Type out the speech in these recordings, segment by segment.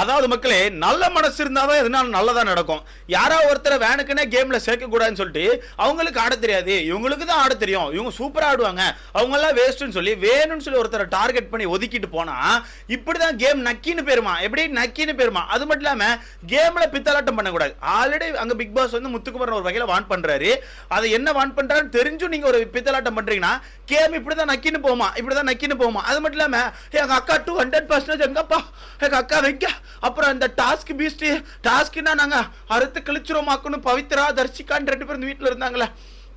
அதாவது மக்களே நல்ல மனசு இருந்தாதான் எதனால நல்லதாக நடக்கும். யாரோ ஒருத்தரை வேணுக்குன்னே கேமில் சேர்க்கக்கூடாதுன்னு சொல்லிட்டு அவங்களுக்கு ஆட தெரியாது. இவங்களுக்கு தான் ஆட தெரியும். இவங்க சூப்பராக ஆடுவாங்க. அவங்கெல்லாம் வேஸ்ட்டுன்னு சொல்லி வேணும்னு சொல்லி ஒருத்தரை டார்கெட் பண்ணி ஒதுக்கிட்டு போனால் இப்படி தான் கேம் நக்கின்னு பேருமா எப்படி? நக்கின்னு பேருமா அது மட்டும் இல்லாமல் கேமில் பித்தலாட்டம் பண்ணக்கூடாது. ஆல்ரெடி அங்கே பிக் பாஸ் வந்து முத்துக்குமரன் ஒரு வகையில் வான் பண்ணுறாரு அதை என்ன வான் பண்ணுறான்னு தெரிஞ்சும் நீங்கள் ஒரு பித்தலாட்டம் பண்ணுறீங்கன்னா கேம் இப்படி தான் நக்கின்னு போமா இப்படிதான் நக்கின்னு போமா அது மட்டும் இல்லாமல் எங்கள் அக்கா டூ ஹண்ட்ரட் பர்சன்டேஜ் எங்கப்பா? எங்கள் அக்கா வைக்க? அப்புறம் இந்த டாஸ்க் பீஸ்ட் டாஸ்க்னா நாங்க அறுத்து கிழிச்சிரோமாக்கணும் பவித்ரா தர்ஷிகான்னு ரெண்டு பேரும் இந்த வீட்டுல இருந்தாங்களே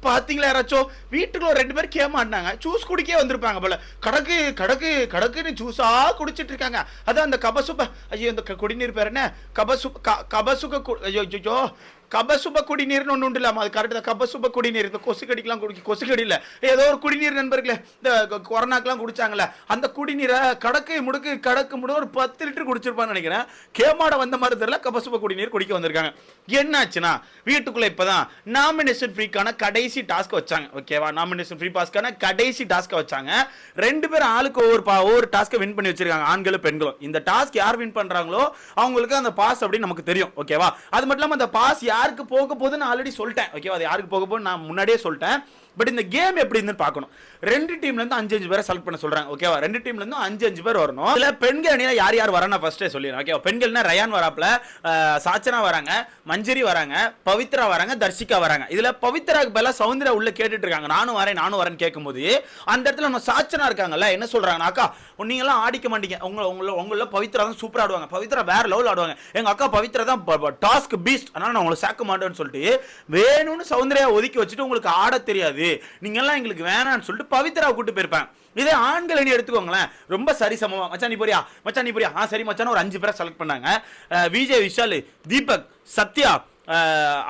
பாத்தீங்களா யாராச்சும் வீட்டுக்குள்ள ஒரு ரெண்டு பேர் கேமாடினாங்க ஜூஸ் குடிக்கே வந்திருப்பாங்க போல. கடக்கு கடக்கு கடக்குன்னு ஜூஸா குடிச்சிட்டு இருக்காங்க. அதான் அந்த கபசுப ஐயோ இந்த குடிநீர் பேர் என்ன? கபசு கபசுக ஐயோ ஐயோ. கபசுப குடிநீர்னு ஒன்று உண்டு இல்லாமல் அது கரெக்டாக கபசுப குடிநீர். இந்த கொசு கடிக்கெலாம் குடிக்க கொசு கடி ஏதோ ஒரு குடிநீர் நண்பர்களே இந்த கொரோனாக்கெலாம் குடித்தாங்களே அந்த குடிநீரை கடக்கை முடுக்கு கடக்கு முடு ஒரு பத்து லிட்டர் குடிச்சிருப்பான்னு நினைக்கிறேன். கேமாட வந்த மாதிரி தெரியல கபசுப குடிநீர் குடிக்க வந்திருக்காங்க. என்னாச்சுன்னா வீட்டுக்குள்ளே இப்போ தான் நாமினேஷன் ஃப்ரீக்கான கடைசி டாஸ்க் வச்சாங்க. ஓகேவா நாமினேஷன் ஃப்ரீ பாஸ்க்கான கடைசி டாஸ்க்கை வச்சாங்க. ரெண்டு பேரும் ஆளுக்கு ஒவ்வொரு பா ஒவ்வொரு டாஸ்க்கை வின் பண்ணி வச்சிருக்காங்க. ஆண்களும் பெண்களும். இந்த டாஸ்க் யார் வின் பண்ணுறாங்களோ அவங்களுக்கு அந்த பாஸ் அப்படின்னு நமக்கு தெரியும். ஓகேவா அது மட்டும் இல்லாமல் அந்த பாஸ் யார் யாருக்கு போக போகுதுன்னு ஆல்ரெடி சொல்லிட்டேன். ஓகேவா அது யாருக்கு போக போகுதுன்னு நான் முன்னாடியே சொல்லிட்டேன். பட் இந்த கேம் எப்படி இருந்துன்னு பார்க்கணும். ரெண்டு டீம்ல இருந்து அஞ்சு அஞ்சு பேரை செலக்ட் பண்ண சொல்றாங்க. ஓகேவா ரெண்டு டீம்ல இருந்து அஞ்சு அஞ்சு பேர் வரணும். இல்லை பெண்கள் அணியில யார் யார் வரணும் ஃபர்ஸ்டே சொல்லிடுறேன். ஓகேவா பெண்கள்னா ரயான் வராப்பில் சாச்சனா வராங்க மஞ்சரி வராங்க பவித்ரா வராங்க தர்ஷிகா வராங்க. இதுல பவித்ராக்கு பதிலாக சௌந்தர்யா உள்ள கேட்டுட்டு இருக்காங்க. நானும் வரேன் நானும் வரேன்னு கேட்கும்போது அந்த இடத்துல நம்ம சாச்சனா இருக்காங்கல்ல என்ன சொல்றாங்கன்னா அக்கா நீங்க எல்லாம் ஆடிக்க மாட்டீங்க. உங்களை உங்களை உங்கள பவித்ரா தான் சூப்பராக ஆடுவாங்க. பவித்ரா வேற லெவல் ஆடுவாங்க. எங்க அக்கா பவித்ரா தான் டாஸ்க் பீஸ்ட் அதனால நான் உங்களை சேர்க்க மாட்டேன்னு சொல்லிட்டு வேணும்னு சௌந்தர்யா ஒதுக்கி வச்சுட்டு உங்களுக்கு ஆட தெரியாது. நீங்க எல்லாம் எங்களுக்கு வேணாம்னு சொல்லிட்டு பவித்ரா கூட்டு போயிருப்பேன். இதே ஆண்கள் அணி எடுத்துக்கோங்களேன். ரொம்ப சரி சமமா. மச்சான் நீ போறியா? மச்சான் நீ போறியா? ஆ சரி மச்சான் ஒரு அஞ்சு பேரை செலக்ட் பண்ணாங்க. விஜய் விஷால் தீபக் சத்யா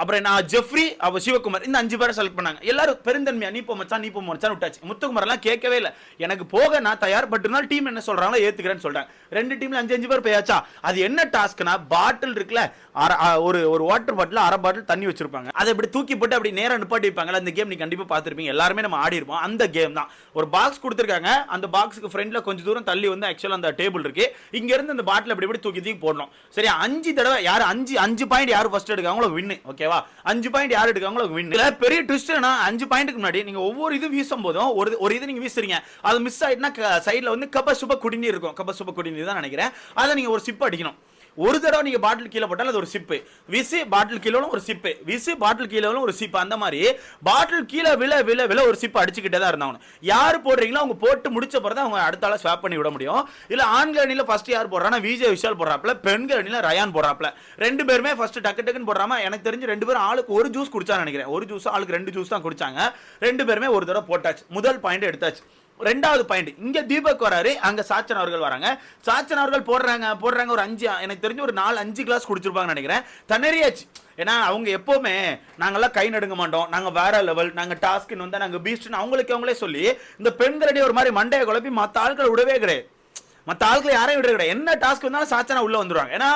அப்புறம் நான் ஜெஃப்ரி அவ சிவகுமார். இந்த அஞ்சு பேரை செலக்ட் பண்ணாங்க. எல்லாரும் பெருந்தன்மையா நீ போ மச்சான் நீ போ மச்சான் விட்டாச்சு. முத்துக்குமரெல்லாம் கேட்கவே இல்லை. எனக்கு போக நான் தயார் பட் இருந்தாலும் டீம் என்ன சொல்றாங்களோ ஏத்துக்கிறேன்னு சொல்றாங்க. ரெண்டு டீம்ல அஞ்சு அஞ்சு பேர் போயாச்சா? அது என்ன டாஸ்க்னா பாட்டில் இருக்குல்ல அரை ஒரு ஒரு வாட்டர் பாட்டில் அரை பாட்டில் தண்ணி வச்சிருப்பாங்க. அதை இப்படி தூக்கி போட்டு அப்படி நேரம் நிப்பாட்டி வைப்பாங்கல்ல அந்த கேம் நீ கண்டிப்பா பார்த்துருப்பீங்க. எல்லாருமே நம்ம ஆடி இருப்போம். அந்த கேம் தான். ஒரு பாக்ஸ் கொடுத்துருக்காங்க. அந்த பாக்ஸுக்கு ஃப்ரண்ட்ல கொஞ்சம் தூரம் தள்ளி வந்து ஆக்சுவலா அந்த டேபிள் இருக்கு. இங்க இருந்து அந்த பாட்டில் அப்படி இப்படி தூக்கி தூக்கி போடணும். சரி அஞ்சு தடவை யார்? அஞ்சு அஞ்சு பாயிண்ட் யார் ஃபர்ஸ்ட் எடுக்காங்களோ வின்னு ஓகேவா அஞ்சு பாயிண்ட் யார் எடுக்காங்களோ வின் பெரிய ட்விஸ்ட் அஞ்சு பாயிண்ட்க்கு முன்னாடி நீங்க ஒவ்வொரு இது வீசும் போதும் ஒரு ஒரு இது நீங்க வீசுறீங்க. அது மிஸ் ஆயிட்டுனா சைடுல வந்து கப சுப குடிநீர் இருக்கும். கப சுப குடிநீர் தான் நினைக்கிறேன். அதை நீங்க ஒரு சிப் அடிக்கணும். ஒரு தடவை நீங்கள் பாட்டில் கீழே போட்டால் அது ஒரு சிப்பு. விசி பாட்டில் கீழே ஒரு சிப்பு. விசி பாட்டில் கீழே ஒரு சிப்பு. அந்த மாதிரி பாட்டில் கீழே விழ விழ விழ ஒரு சிப்பு அடிச்சுக்கிட்டே தான் இருந்தாங்க யார் போடுறீங்களோ அவங்க போட்டு முடிச்ச பிறகு அவங்க அடுத்த ஆளை ஸ்வாப் பண்ணி விட முடியும். இல்லை ஆண்கள் அணியில் ஃபஸ்ட்டு யார் போடுறாங்கன்னா விஜய் விஷால் போடுறாப்ல பெண்கள் அணியில் ரயான் போடுறாப்ல ரெண்டு பேருமே ஃபஸ்ட்டு டக்கு டக்குன்னு போடுறாம எனக்கு தெரிஞ்சு ரெண்டு பேரும் ஆளுக்கு ஒரு ஜூஸ் குடிச்சான்னு நினைக்கிறேன். ஒரு ஜூஸ் ஆளுக்கு ரெண்டு ஜூஸ் தான் குடிச்சாங்க. ரெண்டு பேருமே ஒரு தடவை போட்டாச்சு. முதல் பாயிண்ட் எடுத்தாச்சு. ரெண்டாவது பாயிண்ட் இங்க தீபக் வராரு அங்க சாச்சன் அவர்கள் வராங்க. சாச்சன் அவர்கள் போடுறாங்க போடுறாங்க ஒரு அஞ்சு எனக்கு தெரிஞ்சு ஒரு நாலு அஞ்சு கிளாஸ் குடிச்சிருப்பாங்கன்னு நினைக்கிறேன். தன்னறியாச்சு ஏன்னா அவங்க எப்பவுமே நாங்கெல்லாம் கை நடுங்க மாட்டோம். நாங்க வேற லெவல் நாங்க டாஸ்க்னு வந்தா நாங்க பீஸ்ட்னு அவங்களுக்கு அவங்களே சொல்லி இந்த பெண்களிடையே ஒரு மாதிரி மண்டையை குழப்பி மற்ற ஆட்கள் விடவே கிடையாது. மற்ற ஆட்களை யாரையும் விட கிடையாது. என்ன டாஸ்க் வந்தாலும் சாச்சனா உள்ள வந்துருவாங்க. ஏன்னா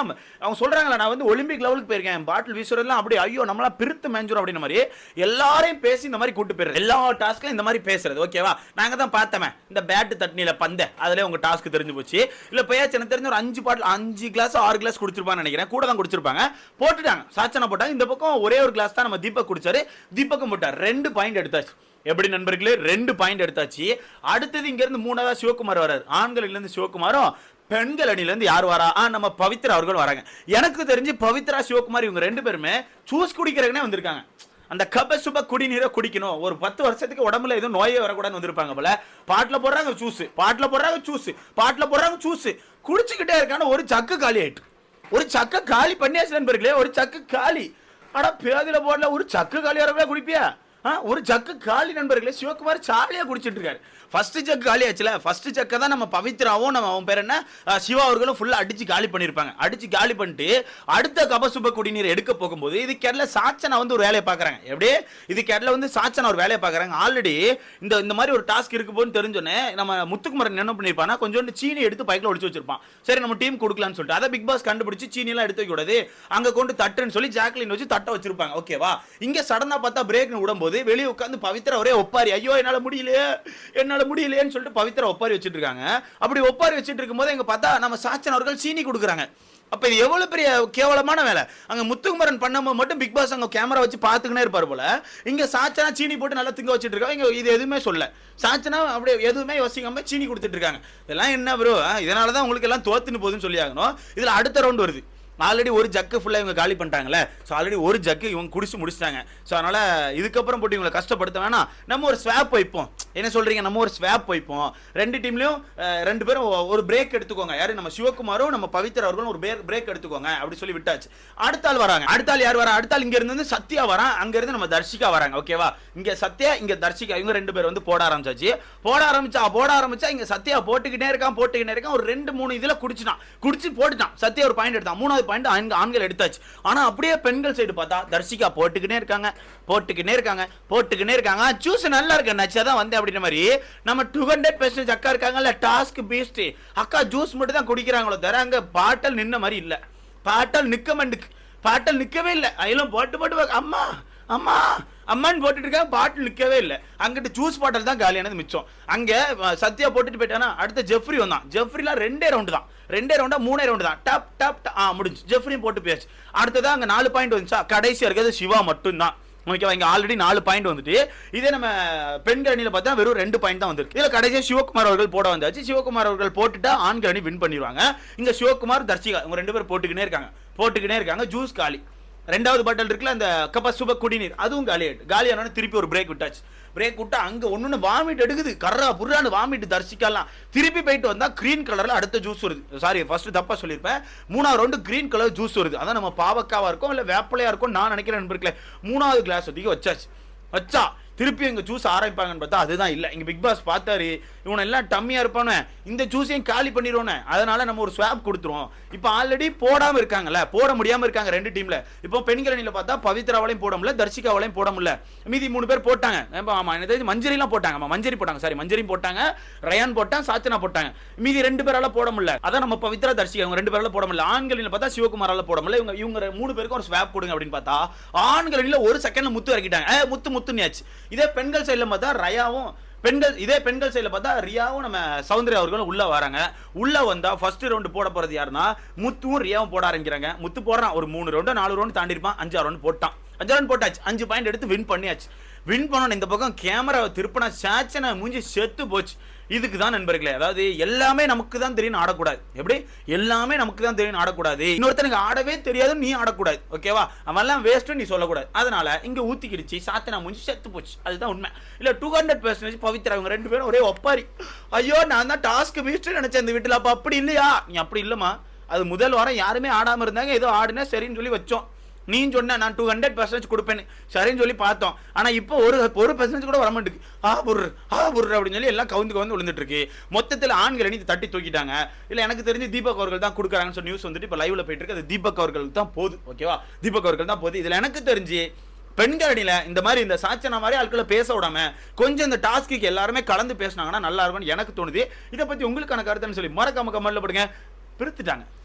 அவங்க சொல்றாங்களா நான் வந்து ஒலிம்பிக் லெவலுக்கு போயிருக்கேன். பாட்டில் வீசுறதுலாம் அப்படி ஐயோ நம்மளா பிரித்து மேஞ்சிரும் அப்படின்ற மாதிரி எல்லாரையும் பேசி இந்த மாதிரி கூட்டு போயிருது எல்லா டாஸ்க்கும் இந்த மாதிரி பேசுறது. ஓகேவா நாங்க தான் பார்த்தோமே. இந்த பேட்டு தண்ணியில பந்த. அதுல உங்க டாஸ்க் தெரிஞ்சு போச்சு. இல்ல போயாச்சு எனக்கு தெரிஞ்ச ஒரு அஞ்சு பாட்டில் அஞ்சு கிளாஸ் ஆறு கிளாஸ் குடிச்சிருப்பான்னு நினைக்கிறேன். கூட தான் குடிச்சிருப்பாங்க. போட்டுட்டாங்க. சாச்சனா போட்டாங்க. இந்த பக்கம் ஒரே ஒரு கிளாஸ் தான் நம்ம தீபக் குடிச்சாரு. தீபக்கும் போட்டார். ரெண்டு பாயிண்ட் எடுத்தாச்சு. எப்படி நண்பர்களே? ரெண்டு பாயிண்ட் எடுத்தாச்சு. அடுத்தது இங்கேருந்து மூணாவது சிவகுமார் வராரு ஆண்களிலேருந்து சிவகுமாரும் பெண்கள் அணிலேருந்து யார் வரா? ஆ நம்ம பவித்ரா அவர்கள் வராங்க. எனக்கு தெரிஞ்சு பவித்ரா சிவகுமார் இவங்க ரெண்டு பேருமே சூஸ் குடிக்கிறதுனே வந்திருக்காங்க. அந்த கப சுப குடிநீரை குடிக்கணும். ஒரு பத்து வருஷத்துக்கு உடம்புல எதுவும் நோயே வரக்கூடாதுன்னு வந்திருப்பாங்க போல. பாட்டில் போடுறாங்க சூஸ் பாட்டில் போடுறாங்க சூஸ் பாட்டில் போடுறாங்க சூஸ் குடிச்சுக்கிட்டே இருக்கான ஒரு சக்கு காலி ஆயிட்டு. ஒரு சக்க காலி பண்ணியாச்சு நண்பர்களே. ஒரு சக்கு காலி. ஆனால் பேதில போடல. ஒரு சக்கு காலி வரவே குடிப்பியா? ஒரு ஜக்கு காலி நண்பர்களே சிவகுமார் சாலியா குடிச்சிட்டு இருக்காரு. ஃபர்ஸ்ட் செக் காலி ஆச்சுல? ஃபர்ஸ்ட் செக்கை தான் நம்ம பவித்ராவும் நம்ம அவன் பேர் என்ன? சிவா அவர்களும் ஃபுல்லாக அடிச்சு காலி பண்ணியிருப்பாங்க அடிச்சு காலி பண்ணிட்டு அடுத்த கபசுப குடிநீர் எடுக்க போகும்போது இது கேரள சாச்சனா வந்து ஒரு வேலையை பார்க்குறாங்க. எப்படி? இது கேரள வந்து சாச்சனா ஒரு வேலையை பார்க்குறாங்க. ஆல்ரெடி இந்த இந்த மாதிரி ஒரு டாஸ்க் இருக்கு போன்னு தெரிஞ்சோன்னே நம்ம முத்துக்குமரன் என்ன பண்ணியிருப்பானா கொஞ்சோண்டு சீனி எடுத்து பைக்கில் ஒழிச்சு வச்சிருப்பான். சரி நம்ம டீம் கொடுக்கலாம்னு சொல்லிட்டு. அதை பிக் பாஸ் கண்டுபிடிச்சு சீனிலாம் எடுத்து வைக்க கூடாது. கொண்டு தட்டுன்னு சொல்லி ஜாக்லின் வச்சு தட்டை வச்சிருப்பாங்க. ஓகேவா இங்கே சடனாக பார்த்தா பிரேக்னு விடும்போது வெளியே உட்காந்து பவித்ரா ஒரே ஒப்பாரி. ஐயோ என்னால் முடியலையே. என்னால் முடியலையேன்னு சொல்லிட்டு பவித்ரா ஒப்பாரி வச்சிட்டு இருக்காங்க அப்படி ஒப்பாரி வச்சிட்டு இருக்கும்போது எங்க பார்த்தா நம்ம சாச்சன் அவர்கள் சீனி கொடுக்குறாங்க. அப்ப இது எவ்வளவு பெரிய கேவலமான வேலை. அங்க முத்துக்குமரன் பண்ணும்போது மட்டும் பிக் பாஸ் அங்க கேமரா வச்சு பாத்துக்கினே இருப்பாரு போல. இங்க சாச்சனா சீனி போட்டு நல்லா திங்க வச்சுட்டு இருக்காங்க இங்க இது எதுவுமே சொல்ல சாச்சனா அப்படியே எதுவுமே யோசிக்காம சீனி கொடுத்துட்டு இருக்காங்க இதெல்லாம் என்ன ப்ரோ இதனால தான் உங்களுக்கு எல்லாம் தோத்துன்னு போகுதுன்னு சொல்லி ஆகணும். இதுல அடுத்த ரவுண்ட் வருது. ஆல்ரெடி ஒரு ஜக்கு ஃபுல்லாக இவங்க காலி பண்ணிட்டாங்களே ஸோ ஆல்ரெடி ஒரு ஜக்கு இவங்க குடிச்சு முடிச்சிட்டாங்க. ஸோ அதனால் இதுக்கப்புறம் போட்டு இவங்களை கஷ்டப்படுத்த வேணாம். நம்ம ஒரு ஸ்வாப் வைப்போம். என்ன சொல்கிறீங்க நம்ம ஒரு ஸ்வாப் வைப்போம். ரெண்டு டீம்லையும் ரெண்டு பேரும் ஒ- ஒரு பிரேக் எடுத்துக்கோங்க. யார்? நம்ம சிவகுமாரும் நம்ம பவித்ரா அவர்களும் ஒரு பிரேக் எடுத்துக்கோங்க. அப்படி சொல்லி விட்டாச்சு. அடுத்த ஆள் வராங்க. அடுத்த ஆள் யார் வரா? அடுத்த ஆள் இங்கே இருந்து சத்யா வரான் அங்கேருந்து நம்ம தர்ஷிகா வராங்க. ஓகேவா இங்கே சத்யா இங்கே தர்ஷிகா. இவங்க ரெண்டு பேர் வந்து போட ஆரம்பிச்சாச்சு. போட ஆரம்பிச்சா போட ஆரம்பிச்சா இங்கே சத்யா போட்டுக்கிட்டே இருக்கான் போட்டுக்கிட்டே இருக்கான். ஒரு ரெண்டு மூணு இதில் குடிச்சிட்டான். குடிச்சு போட்டுட்டான். சத்யா ஒரு பாயிண்ட் எடுத்தான். மூணாவது பாயிண்ட் ஆண்கள் எடுத்தாச்சு. ஆனா அப்படியே பெண்கள் சைடு பார்த்தா தர்ஷிகா போட்டுக்கிட்டே இருக்காங்க. போட்டுக்கிட்டே இருக்காங்க. போட்டுக்கிட்டே இருக்காங்க. ஜூஸ் நல்லா இருக்கு நச்சா. தான் வந்தேன் அப்படின்ற மாதிரி. நம்ம டூ ஹண்ட்ரட் பெர்சன்டேஜ் அக்கா இருக்காங்கல்ல டாஸ்க் பீஸ்ட் அக்கா ஜூஸ் மட்டும் தான் குடிக்கிறாங்களோ தர அங்கே பாட்டல் நின்ன மாதிரி இல்லை. பாட்டல் நிற்க மாட்டுக்கு. பாட்டல் நிற்கவே இல்லை. அதிலும் போட்டு போட்டு. அம்மா அம்மா. அம்மான்னு போட்டுட்டு இருக்காங்க பாட்டில் நிற்கவே இல்லை. அங்கிட்டு ஜூஸ் பாட்டில் தான் காலியானது மிச்சம். அங்கே சத்யா போட்டுட்டு போயிட்டானா அடுத்த ஜெஃப்ரி வந்தான். ஜெஃப்ரிலாம் ரெண்டே ரவுண்டு தான். ரெண்டே ரவுண்டா மூணே ரவுண்டு தான். டப் டப் ஆ முடிஞ்சு. ஜெஃப்ரியும் போட்டு போயாச்சு. அடுத்ததான் அங்கே நாலு பாயிண்ட் வந்துச்சா? கடைசியாக இருக்கிறது சிவா மட்டும்தான். ஓகேவா? இங்கே ஆல்ரெடி நாலு பாயிண்ட் வந்துட்டு இதே நம்ம பெண்கள் பார்த்தா வெறும் ரெண்டு பாயிண்ட் தான் வந்திருக்கு. இதில் கடைசியாக சிவகுமார் அவர்கள் போட வந்தாச்சு. சிவகுமார் அவர்கள் போட்டுட்டா ஆண்கள் அணி வின் பண்ணிடுவாங்க இங்கே சிவகுமார் தர்ஷிகா இவங்க ரெண்டு பேரும் போட்டுக்கினே இருக்காங்க. போட்டுக்கினே இருக்காங்க. ஜூஸ் காலி. ரெண்டாவது பாட்டில் இருக்குல்ல அந்த கப்ப சுப குடிநீர். அதுவும் காலி ஆயிட்டு. திருப்பி ஒரு பிரேக் விட்டாச்சு. பிரேக் விட்டா அங்க ஒண்ணு வாமிட் எடுக்குது. கர்ரா புர்ரான்னு வாமிட் தரிசிக்கலாம். திருப்பி போயிட்டு வந்தா கிரீன் கலர்ல அடுத்த ஜூஸ் வருது. சாரி ஃபர்ஸ்ட் தப்பா சொல்லியிருப்பேன். மூணாவது ரவுண்டு கிரீன் கலர் ஜூஸ் வருது. அதான் நம்ம பாவக்காவா இருக்கும் இல்ல வேப்பலையா இருக்கும் நான் நினைக்கிறேன் நண்பர்களே மூணாவது கிளாஸ் ஒதுக்கி வச்சாச்சு. வச்சா திருப்பி எங்கள் ஜூஸ் ஆரம்பிப்பாங்கன்னு பார்த்தா அதுதான் இல்லை. இங்கே பிக் பாஸ் பார்த்தாரு. இவனை எல்லாம் டம்மியாக இருப்பானே. இந்த ஜூஸையும் காலி பண்ணிடுவோனே அதனால நம்ம ஒரு ஸ்வாப் கொடுத்துருவோம். இப்போ ஆல்ரெடி போடாமல் இருக்காங்கல்ல போட முடியாமல் இருக்காங்க ரெண்டு டீமில் இப்போ பெண்கள் அணியில் பார்த்தா பவித்ராவாலையும் போட முடியல தர்ஷிகாவாலையும் போட முடியல. மீதி மூணு பேர் போட்டாங்க. ஆமாம் ஆமா எனக்கு மஞ்சரிலாம் போட்டாங்க. ஆமாம் மஞ்சரி போட்டாங்க. சாரி மஞ்சரியும் போட்டாங்க. ரயான் போட்டான் சாத்தனா போட்டாங்க. மீதி ரெண்டு பேரால போட முடியல. அதான் நம்ம பவித்ரா தர்ஷிகா இவங்க ரெண்டு பேரால போட முடியல. ஆண்களில் பார்த்தா சிவகுமாரால போட முடியல. இவங்க இவங்க மூணு பேருக்கும் ஒரு ஸ்வாப் கொடுங்க அப்படின்னு பார்த்தா ஆண்களில் ஒரு செகண்ட்ல முத்து இறக்கிட்டாங்க. முத்து முத்துனியாச்சு இதே பெண்கள் சைடில் பார்த்தா ரயாவும் பெண்கள் இதே பெண்கள் சைடில் பார்த்தா ரியாவும் நம்ம சௌந்தர்யா அவர்களும் உள்ளே வராங்க. உள்ளே வந்தால் ஃபர்ஸ்ட் ரவுண்டு போட போகிறது யாருன்னா முத்துவும் ரியாவும் போட ஆரம்பிக்கிறாங்க. முத்து போடுறான் ஒரு மூணு ரவுண்டு நாலு ரவுண்டு தாண்டி இருப்பான் ரவுண்டு போட்டான். அஞ்சு ரவுண்ட் போட்டாச்சு அஞ்சு பாயிண்ட் எடுத்து வின் பண்ணியாச்சு. வின் பண்ணணும் இந்த பக்கம் கேமரா திருப்பினா சாச்சனை மூஞ்சி செத்து போச்சு. இதுக்கு தான் நண்பர்களே அதாவது எல்லாமே நமக்கு தான் தெரியும் ஆடக்கூடாது. எப்படி? எல்லாமே நமக்கு தான் தெரியும் ஆடக்கூடாது இன்னொருத்தனுக்கு ஆடவே தெரியாது நீ ஆடக்கூடாது. ஓகேவா அவன்லாம் வேஸ்ட்டு நீ சொல்லக்கூடாது. அதனால இங்க ஊத்திக்கிடுச்சு சாத்தனா முடிஞ்சு செத்து போச்சு. அதுதான் உண்மை. இல்ல டூ ஹண்ட்ரட் பர்சன்டேஜ் பவித்ரா அவங்க ரெண்டு பேரும் ஒரே ஒப்பாரி. ஐயோ நான் தான் டாஸ்க் வீஸ்ட் நினைச்சேன் இந்த வீட்டுல. அப்ப அப்படி இல்லையா? நீ அப்படி இல்லைம்மா. அது முதல் வாரம் யாருமே ஆடாம இருந்தாங்க ஏதோ ஆடுனா சரின்னு சொல்லி வச்சோம். நீ சொன்ன நான் டூ ஹண்ட்ரட் பர்சன்டேஜ் கொடுப்பேன் சரின்னு சொல்லி பார்த்தோம். ஆனால் இப்போ ஒரு ஒரு பர்சன்டேஜ் கூட வர மாட்டேங்குது. ஆ புர் ஆ புர் அப்படின்னு சொல்லி எல்லாம் கவுந்து கவுந்து விழுந்துட்டு இருக்கு. மொத்தத்தில் ஆண்கள் அணி தட்டி தூக்கிட்டாங்க. இல்லை எனக்கு தெரிஞ்சு தீபக் அவர்கள் தான் கொடுக்குறாங்கன்னு சொல்லி நியூஸ் வந்துட்டு இப்போ லைவ்ல போயிட்டு இருக்கு. அது தீபக் அவர்களுக்கு தான் போகுது ஓகேவா தீபக் அவர்கள் தான் போகுது இதில் எனக்கு தெரிஞ்சு பெண்கள் அணியில் இந்த மாதிரி இந்த சாச்சனா மாதிரி ஆட்களை பேச விடாம கொஞ்சம் இந்த டாஸ்க்கு எல்லாருமே கலந்து பேசினாங்கன்னா நல்லா இருக்கும்னு எனக்கு தோணுது. இதை பற்றி உங்களுக்கான கருத்துன்னு சொல்லி மறக்காம கமெண்ட்ல போடுங்க. பிரித்துட்டாங்க.